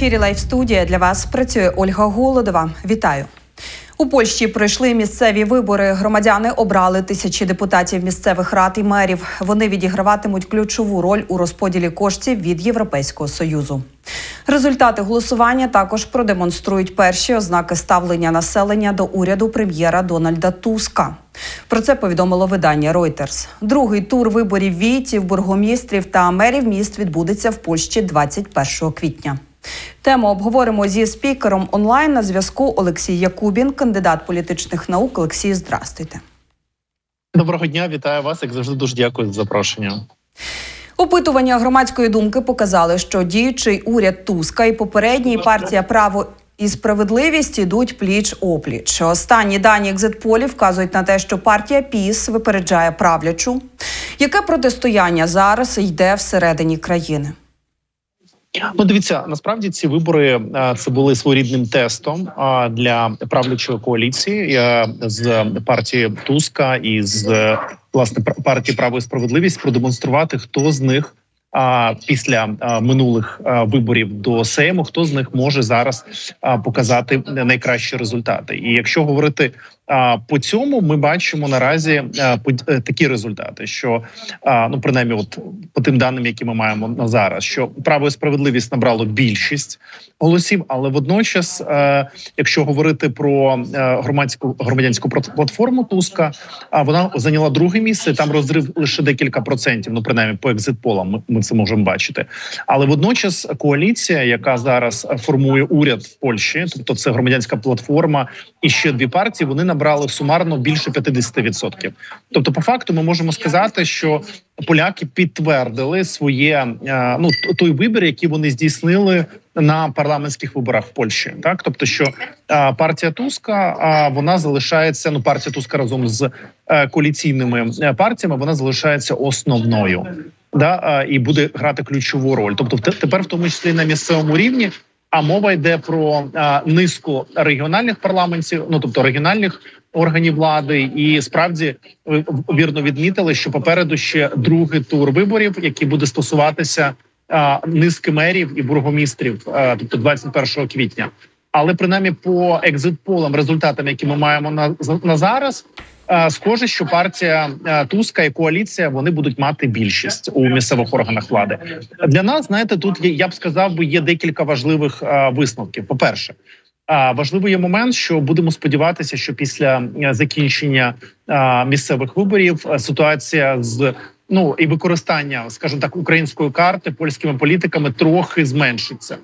ефірі Лайф студія для вас працює Ольга Голодова. Вітаю. У Польщі пройшли місцеві вибори. Громадяни обрали тисячі депутатів місцевих рад і мерів. Вони відіграватимуть ключову роль у розподілі коштів від Європейського союзу. Результати голосування також продемонструють перші ознаки ставлення населення до уряду прем'єра Дональда Туска. Про це повідомило видання Reuters. Другий тур виборів війтів, бургомістрів та мерів міст відбудеться в Польщі 21 квітня. Тему обговоримо зі спікером онлайн на зв'язку Олексій Якубін, кандидат політичних наук. Олексій, здрастуйте. Доброго дня, вітаю вас. Як завжди, дуже дякую за запрошення. Опитування громадської думки показали, що діючий уряд Туска і попередній партія право і справедливість ідуть пліч опліч. Останні дані екзитполів вказують на те, що партія ПІС випереджає правлячу. Яке протистояння зараз йде всередині країни? Ну, дивіться, насправді ці вибори це були своєрідним тестом для правлячої коаліції з партії Туска і з власне партії Право і справедливість продемонструвати, хто з них. А після минулих виборів до Сейму хто з них може зараз показати найкращі результати? І якщо говорити по цьому, ми бачимо наразі е, такі результати, що ну принаймні, от по тим даним, які ми маємо на зараз, що право і справедливість набрало більшість голосів, але водночас, е, якщо говорити про е, громадську громадянську платформу Туска, а вона зайняла друге місце. Там розрив лише декілька процентів. Ну принаймні по екзитполам ми, ми це можемо бачити. Але водночас коаліція, яка зараз формує уряд в Польщі, тобто це громадянська платформа і ще дві партії, вони набрали сумарно більше 50%. Тобто, по факту, ми можемо сказати, що поляки підтвердили своє е, ну той вибір, який вони здійснили на парламентських виборах в Польщі. Так, тобто, що е, партія Туска а вона залишається. Ну, партія Туска разом з е, коаліційними е, партіями вона залишається основною. Да, е, і буде грати ключову роль. Тобто, тепер, в тому числі на місцевому рівні, а мова йде про низку регіональних парламентів, ну тобто регіональних органів влади, і справді ви вірно відмітили, що попереду ще другий тур виборів, який буде стосуватися низки мерів і бургомістрів, а, тобто 21 квітня. Але принаймні по екзитполам, результатам, які ми маємо на, на зараз, е, схоже, що партія е, Туска і коаліція вони будуть мати більшість у місцевих органах влади. Для нас знаєте, тут є, я б сказав, би є декілька важливих е, висновків. По перше, важливий є момент, що будемо сподіватися, що після закінчення місцевих виборів ситуація з ну і використання, скажімо так, української карти польськими політиками трохи зменшиться.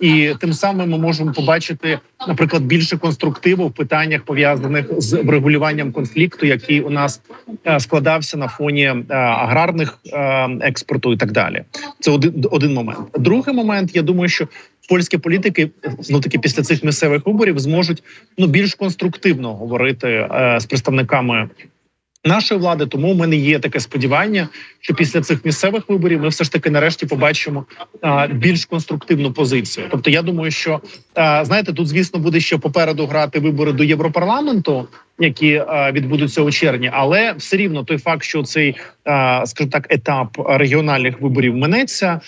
І тим самим ми можемо побачити, наприклад, більше конструктиву в питаннях пов'язаних з врегулюванням конфлікту, який у нас е, складався на фоні е, аграрних е, експорту і так далі. Це один один момент. Другий момент, я думаю, що польські політики ну таки після цих місцевих виборів зможуть ну більш конструктивно говорити з представниками. Нашої влади, тому в мене є таке сподівання, що після цих місцевих виборів ми все ж таки нарешті побачимо а, більш конструктивну позицію. Тобто, я думаю, що а, знаєте, тут звісно буде ще попереду грати вибори до Європарламенту, які відбудуться у червні, але все рівно той факт, що цей а, скажімо так, етап регіональних виборів минеться,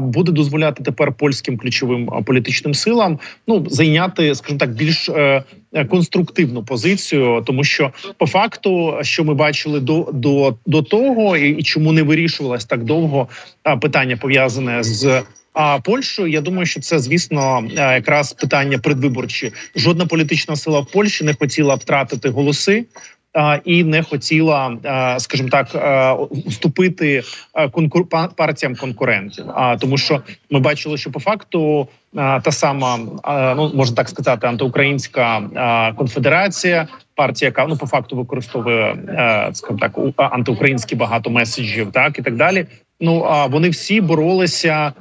буде дозволяти тепер польським ключовим політичним силам ну зайняти, скажімо так, більш е, е, конструктивну позицію, тому що по факту, що ми бачили до до, до того, і чому не вирішувалось так довго питання пов'язане з. А Польщею, я думаю, що це звісно е, якраз питання предвиборчі. Жодна політична сила в Польщі не хотіла втратити голоси. І не хотіла, а, скажімо так, вступити партіям конкурентів. А тому, що ми бачили, що по факту та сама, ну можна так сказати, антиукраїнська конфедерація, партія, яка ну по факту використовує, е, скажімо так, антиукраїнські багато меседжів, так і так далі. Ну а вони всі боролися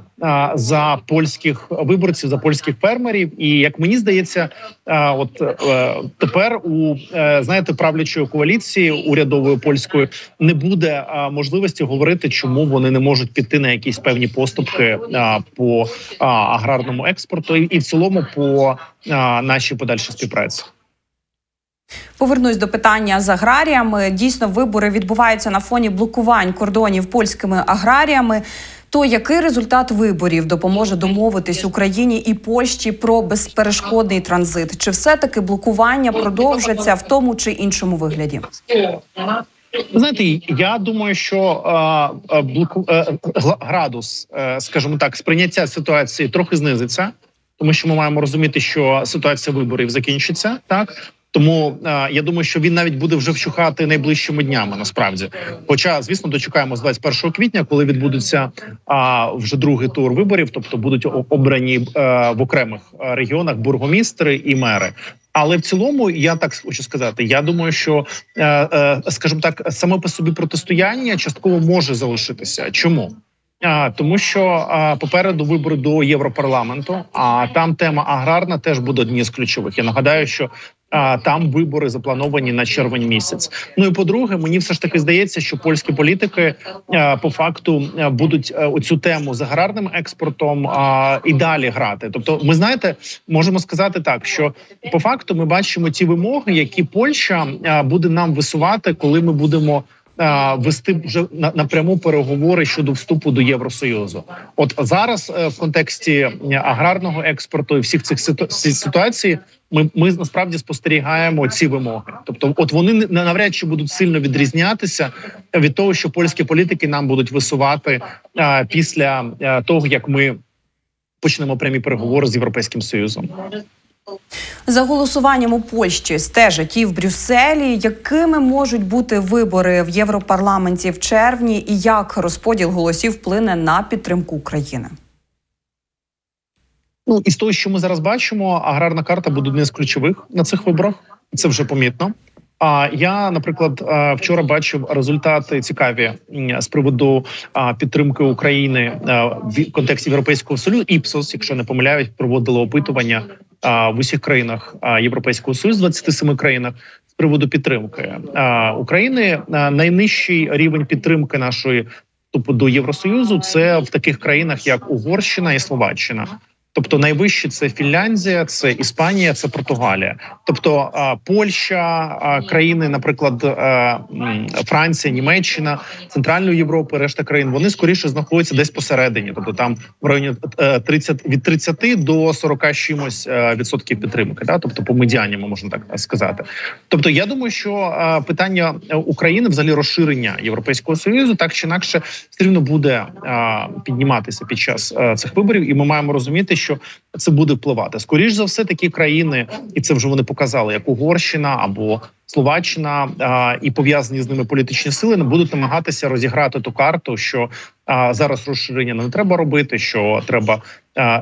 за польських виборців, за польських фермерів. І як мені здається, от е, тепер у е, знаєте правлячої коаліції урядової польської не буде можливості говорити, чому вони не можуть піти на якісь певні поступки по аграрному експорту, і, в цілому по нашій подальшій співпраці. Повернусь до питання з аграріями. Дійсно, вибори відбуваються на фоні блокувань кордонів польськими аграріями. То який результат виборів допоможе домовитись Україні і Польщі про безперешкодний транзит? Чи все таки блокування продовжаться в тому чи іншому вигляді? Ви Знаєте, я думаю, що е, блоку градус, е, скажімо так, сприйняття ситуації трохи знизиться, тому що ми маємо розуміти, що ситуація виборів закінчиться так. Тому е, я думаю, що він навіть буде вже вщухати найближчими днями. Насправді, хоча, звісно, дочекаємо з 21 квітня, коли відбудеться а, вже другий тур виборів, тобто будуть обрані е, в окремих е, регіонах бургомістри і мери. Але в цілому я так хочу сказати. Я думаю, що е, е, скажімо так, саме по собі протистояння частково може залишитися. Чому? Тому що попереду вибори до Європарламенту, а там тема аграрна теж буде одні з ключових. Я нагадаю, що а, там вибори заплановані на червень місяць. Ну і по-друге, мені все ж таки здається, що польські політики а, по факту а, будуть а, оцю тему з аграрним експортом а, і далі грати. Тобто, ми знаєте, можемо сказати так, що по факту ми бачимо ті вимоги, які Польща буде нам висувати, коли ми будемо. Вести вже на напряму переговори щодо вступу до Євросоюзу, от зараз е, в контексті е, аграрного експорту і всіх цих ситу- ситуацій, ми, ми насправді спостерігаємо ці вимоги. Тобто, от вони навряд чи будуть сильно відрізнятися від того, що польські політики нам будуть висувати після того, як ми почнемо прямі переговори з європейським союзом. За голосуванням у Польщі стежать і в Брюсселі. Якими можуть бути вибори в Європарламенті в червні, і як розподіл голосів вплине на підтримку України? Ну із того, що ми зараз бачимо, аграрна карта буде одним з ключових на цих виборах. Це вже помітно. А я, наприклад, е, вчора бачив результати цікаві з приводу підтримки України е, в контексті Європейського союзу. Іпсос, якщо не помиляють, проводило опитування в усіх країнах Європейського союзу, 27 країнах з приводу підтримки України. А, найнижчий рівень підтримки нашої вступу до Євросоюзу це в таких країнах, як Угорщина і Словаччина. Тобто найвищі це Фінляндія, це Іспанія, це Португалія. Тобто Польща, країни, наприклад, Франція, Німеччина, Центральної Європи, решта країн, вони скоріше знаходяться десь посередині. Тобто там в районі е, 30, від 30 до 40 чимось е, відсотків підтримки. Да? Тобто по медіані можна так сказати. Тобто, я думаю, що е, питання е, України, взагалі розширення Європейського союзу, так чи інакше, все рівно буде е, підніматися під час е, цих виборів, і ми маємо розуміти, що це буде впливати. Скоріш за все, такі країни, і це вже вони показали, як Угорщина або Словаччина а, і пов'язані з ними політичні сили не будуть намагатися розіграти ту карту, що а, зараз розширення не треба робити, що треба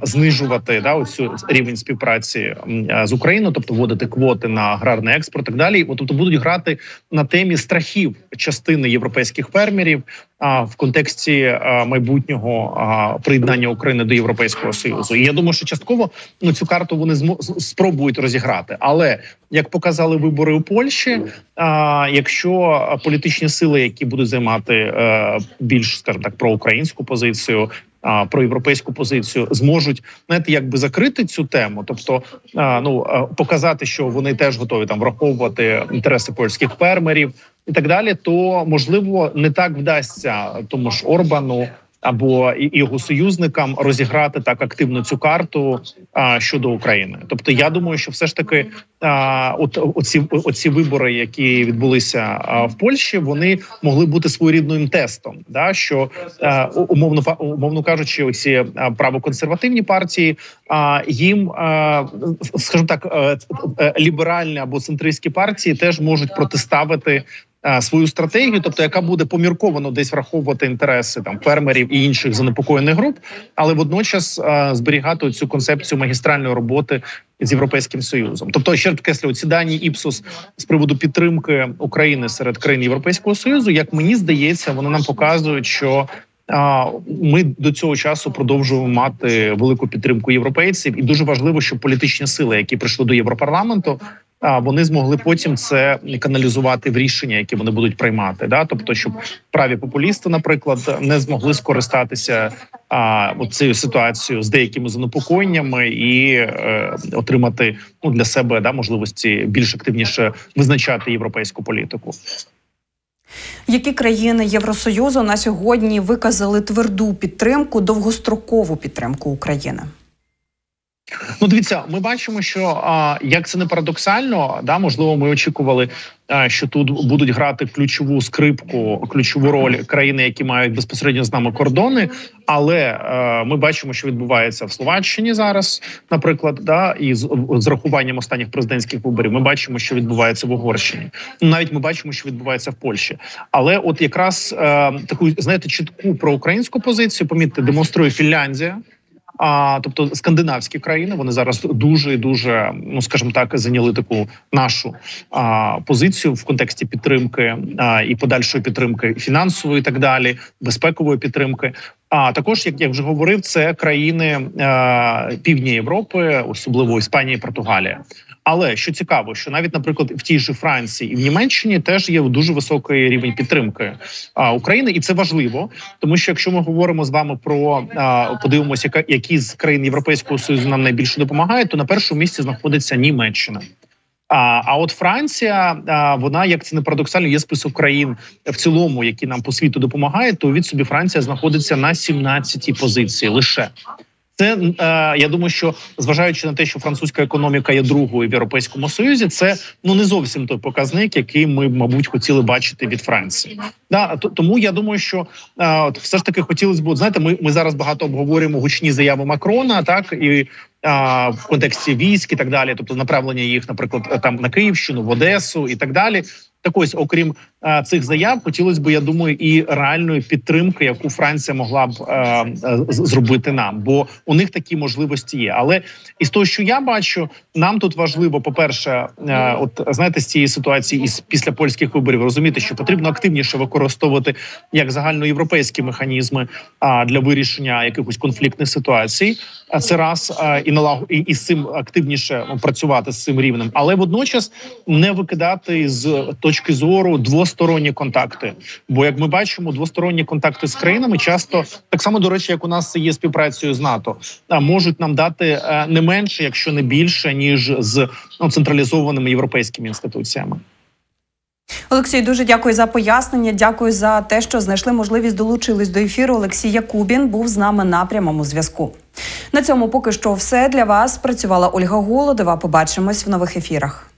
знижувати да оцю рівень співпраці з Україною, тобто вводити квоти на аграрний експорт, і так далі. От, тобто будуть грати на темі страхів частини європейських фермерів а, в контексті а, майбутнього приєднання України до Європейського союзу. І я думаю, що частково ну цю карту вони спробують розіграти, але як показали вибори у Польщі, а, якщо політичні сили, які будуть займати е, більш, скажімо так, проукраїнську позицію. А, Про європейську позицію зможуть знаєте, якби закрити цю тему, тобто а, ну показати, що вони теж готові там враховувати інтереси польських фермерів і так далі, то можливо не так вдасться тому ж Орбану або його союзникам розіграти так активно цю карту а, щодо України. Тобто, я думаю, що все ж таки а, от оці, оці вибори, які відбулися а, в Польщі, вони могли бути своєрідним тестом. Да, що а, умовно умовно кажучи, оці правоконсервативні партії, а їм а, скажімо так, е, е, ліберальні або центристські партії теж можуть протиставити свою стратегію, тобто яка буде помірковано десь враховувати інтереси там фермерів і інших занепокоєних груп, але водночас е, зберігати цю концепцію магістральної роботи з європейським союзом. Тобто, ще підкреслюю, ці дані іпсус з приводу підтримки України серед країн Європейського союзу, як мені здається, вони нам показують, що. Ми до цього часу продовжуємо мати велику підтримку європейців, і дуже важливо, щоб політичні сили, які прийшли до європарламенту, вони змогли потім це каналізувати в рішення, які вони будуть приймати. Да, тобто, щоб праві популісти, наприклад, не змогли скористатися а, цією ситуацією з деякими занепокоєннями і е, отримати ну для себе да можливості більш активніше визначати європейську політику. Які країни Євросоюзу на сьогодні виказали тверду підтримку, довгострокову підтримку України? Ну, дивіться, ми бачимо, що а, як це не парадоксально, да можливо, ми очікували, а, що тут будуть грати ключову скрипку, ключову роль країни, які мають безпосередньо з нами кордони. Але е, ми бачимо, що відбувається в Словаччині зараз, наприклад, да, і з, з рахуванням останніх президентських виборів. Ми бачимо, що відбувається в Угорщині. Навіть ми бачимо, що відбувається в Польщі. Але, от якраз е, таку знаєте, чітку проукраїнську позицію, помітьте, демонструє Фінляндія. А тобто скандинавські країни вони зараз дуже і дуже, ну скажімо так, зайняли таку нашу а, позицію в контексті підтримки а, і подальшої підтримки фінансової, і так далі, безпекової підтримки. А також, як я вже говорив, це країни а, півдні Європи, особливо Іспанія, і Португалія. Але що цікаво, що навіть, наприклад, в тій же Франції і в Німеччині теж є дуже високий рівень підтримки а, України, і це важливо, тому що якщо ми говоримо з вами про а, подивимося, яка які з країн Європейського союзу нам найбільше допомагають, то на першому місці знаходиться Німеччина. А, а от Франція, а, вона як це не парадоксально, є список країн в цілому, які нам по світу допомагають. То від собі Франція знаходиться на 17-й позиції лише. Це е, я думаю, що зважаючи на те, що французька економіка є другою в європейському союзі, це ну не зовсім той показник, який ми, мабуть, хотіли бачити від Франції. Да, то- тому я думаю, що е, от все ж таки хотілося б, знаєте, ми, ми зараз багато обговорюємо гучні заяви Макрона, так і в контексті військ і так далі, тобто направлення їх, наприклад, там на Київщину, в Одесу і так далі. Так ось, окрім цих заяв, хотілося б, я думаю, і реальної підтримки, яку Франція могла б е, е, зробити нам, бо у них такі можливості є. Але із того, що я бачу, нам тут важливо, по перше, е, от знаєте, з цієї ситуації, із після польських виборів розуміти, що потрібно активніше використовувати як загальноєвропейські механізми для вирішення якихось конфліктних ситуацій. Це раз і налагу і, з цим активніше працювати з цим рівнем, але водночас не викидати з точки зору двосторонні контакти. Бо як ми бачимо, двосторонні контакти з країнами часто так само до речі, як у нас є співпрацею з НАТО, можуть нам дати е, не менше, якщо не більше, ніж з ну, централізованими європейськими інституціями. Олексій, дуже дякую за пояснення. Дякую за те, що знайшли можливість долучились до ефіру. Олексій Якубін був з нами на прямому зв'язку. На цьому поки що все для вас. Працювала Ольга Голодова. Побачимось в нових ефірах.